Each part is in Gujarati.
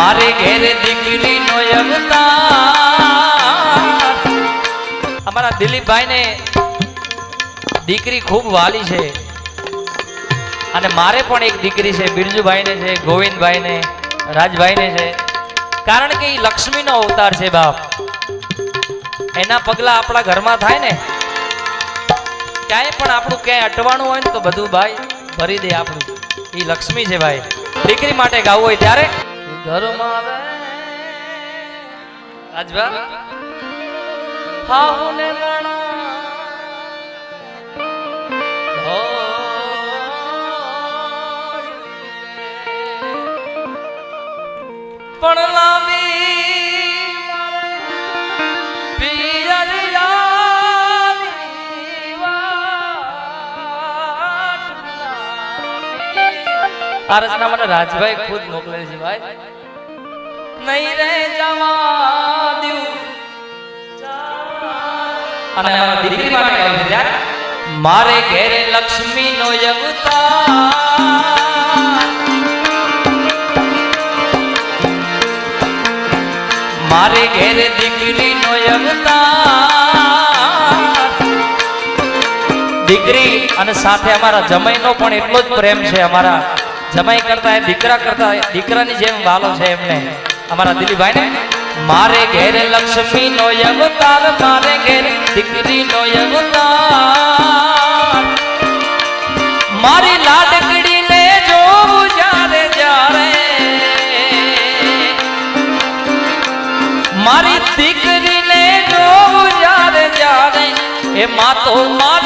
મારે ઘેરે દીકરીનો અવતાર. અમારા દિલીપભાઈ ને દીકરી ખૂબ વાલી છે. અને મારે પણ એક દીકરી છે બિરજુભાઈ ને છે ગોવિંદભાઈ ને રાજભાઈ ને છે. કારણ કે એ લક્ષ્મીનો અવતાર છે બાપ. એના પગલા આપણા ઘરમાં થાય ને, ક્યાંય પણ આપણું ક્યાંય અટવાનું હોય ને તો બધું ભાઈ ભરી દે આપણું. એ લક્ષ્મી છે ભાઈ. દીકરી માટે ગાવું હોય ત્યારે ઘરમાં આવે? રાજભા હાહુને રણા પણ લાવી પિયરિયાની આ રચના મને રાજભાઈ ખુદ મોકલે છે ભાઈ. નહીં રે જવા દઉં. અને દીકરી માટે કહ્યું છે મારે ઘેરે લક્ષ્મી નો અવતાર. મારે ઘેરે દીકરીનો અવતાર. દીકરી અને સાથે અમારા જમાઈનો પણ એટલો જ પ્રેમ છે અમારા જમાઈ કરતા એ દીકરા કરતા દીકરાની જેમ વાલો છે એમને. અમારા દિલીપભાઈ ને મારે ઘેર લક્ષ્મી નો અવતાર, મારે ઘેર દીકરી નો અવતાર. મારી લાડકડીને જોવું જ્યારે જ્યારે. મારી દીકરીને જોવું જ્યારે જ્યારે. એ માતો મારી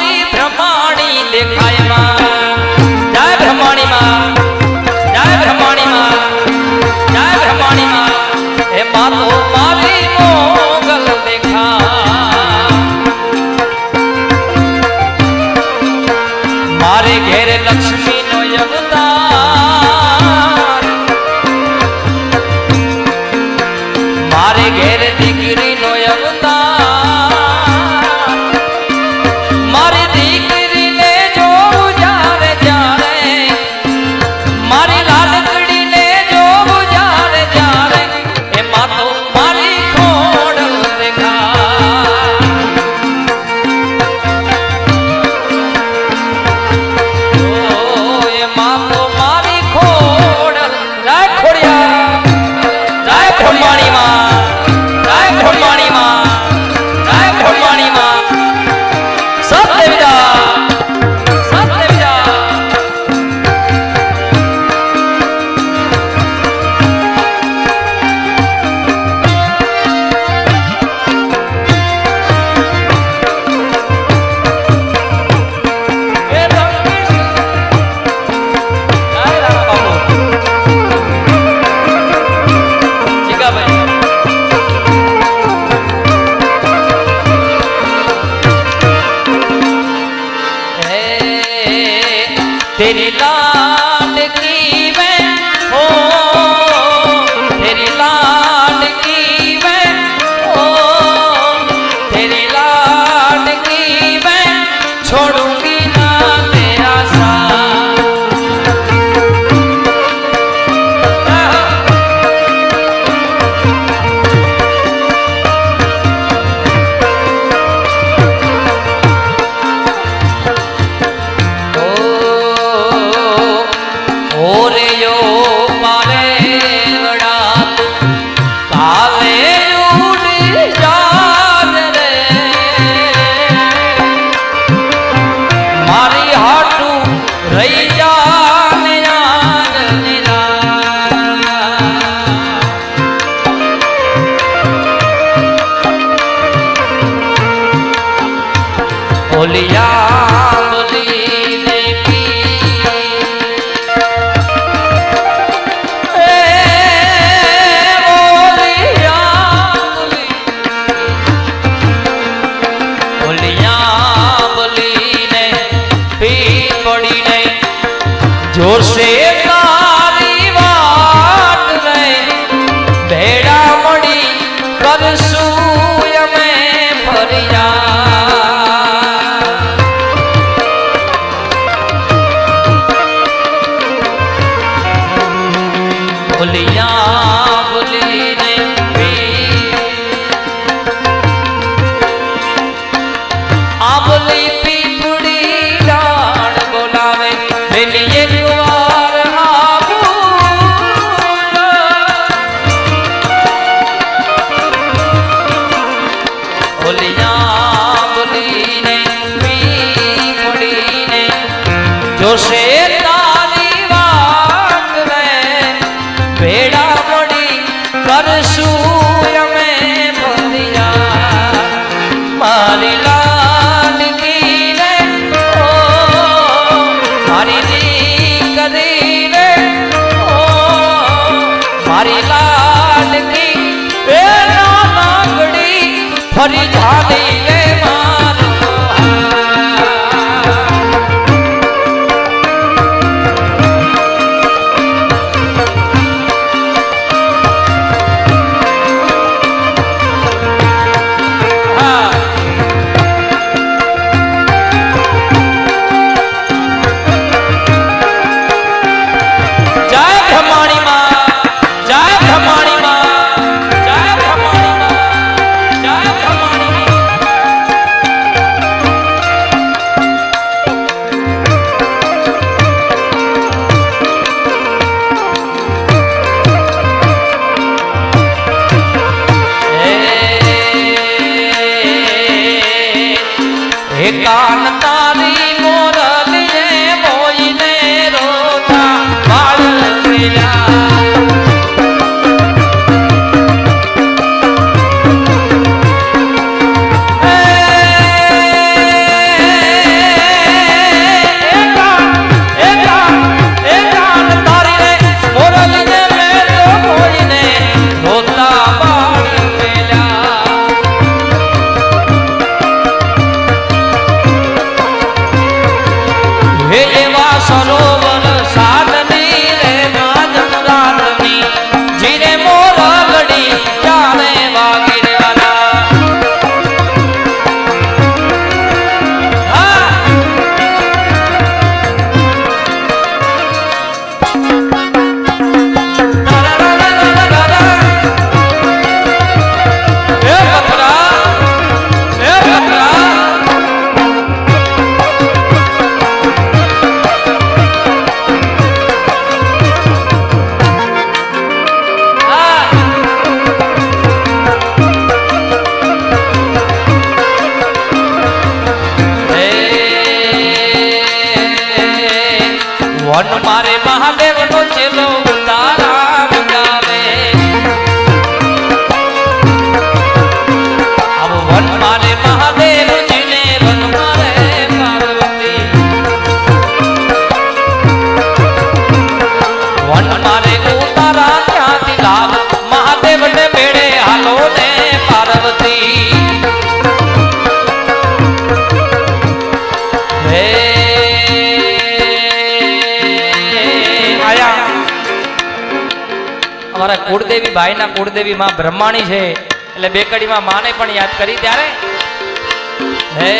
દુનિયા ભૂલીને પી પડીને જોશે તારી વાત રે ભેડા પડી કરશું અમે ભૂલિયા મારી મારી લાડકી ફરી જાની ಕಾಣತಾ પારે મહાદેવ કુળદેવી, ભાઈના કુળદેવી માં બ્રહ્માણી છે. એટલે બેકડીમાં માને પણ યાદ કરી ત્યારે? હે,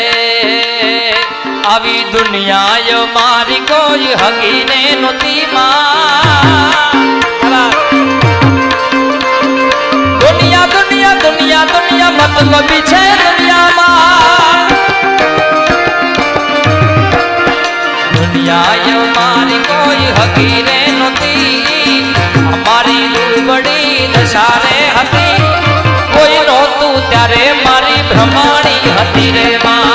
આવી દુનિયા મારી કોઈ હગીને નતી દુનિયા દુનિયા દુનિયા દુનિયા મતલબી છે દુનિયામાં. દુનિયા મારી કોઈ હગીને નતી હતી રે માં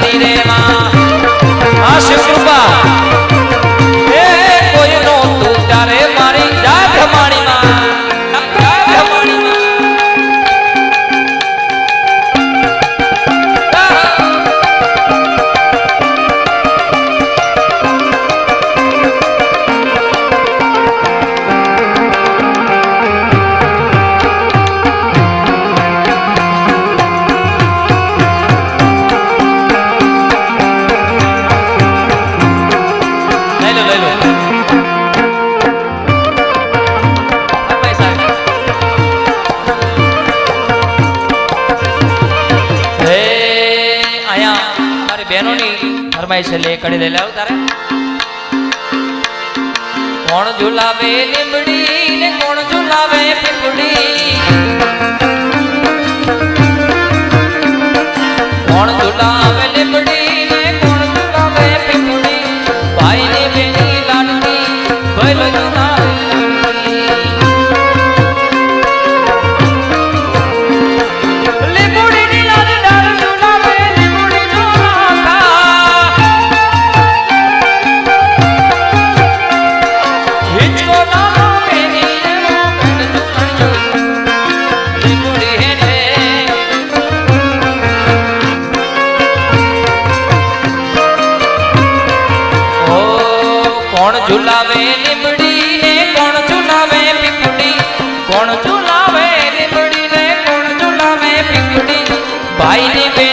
હતી માં. આ શિવકૃપા ફરમાઈશ છે, લે, કડી લઈ લાવ તારે. કોણ ઝુલાવે લીમડી ને કોણ ઝુલાવે પીપડી કોણ ઝુલાવે ઝુલાવે લીમડી ને કોણ ઝુલાવે પીપડી કોણ ઝુલાવે લીમડી ને કોણ ઝુલાવે પીપડી ભાઈ ની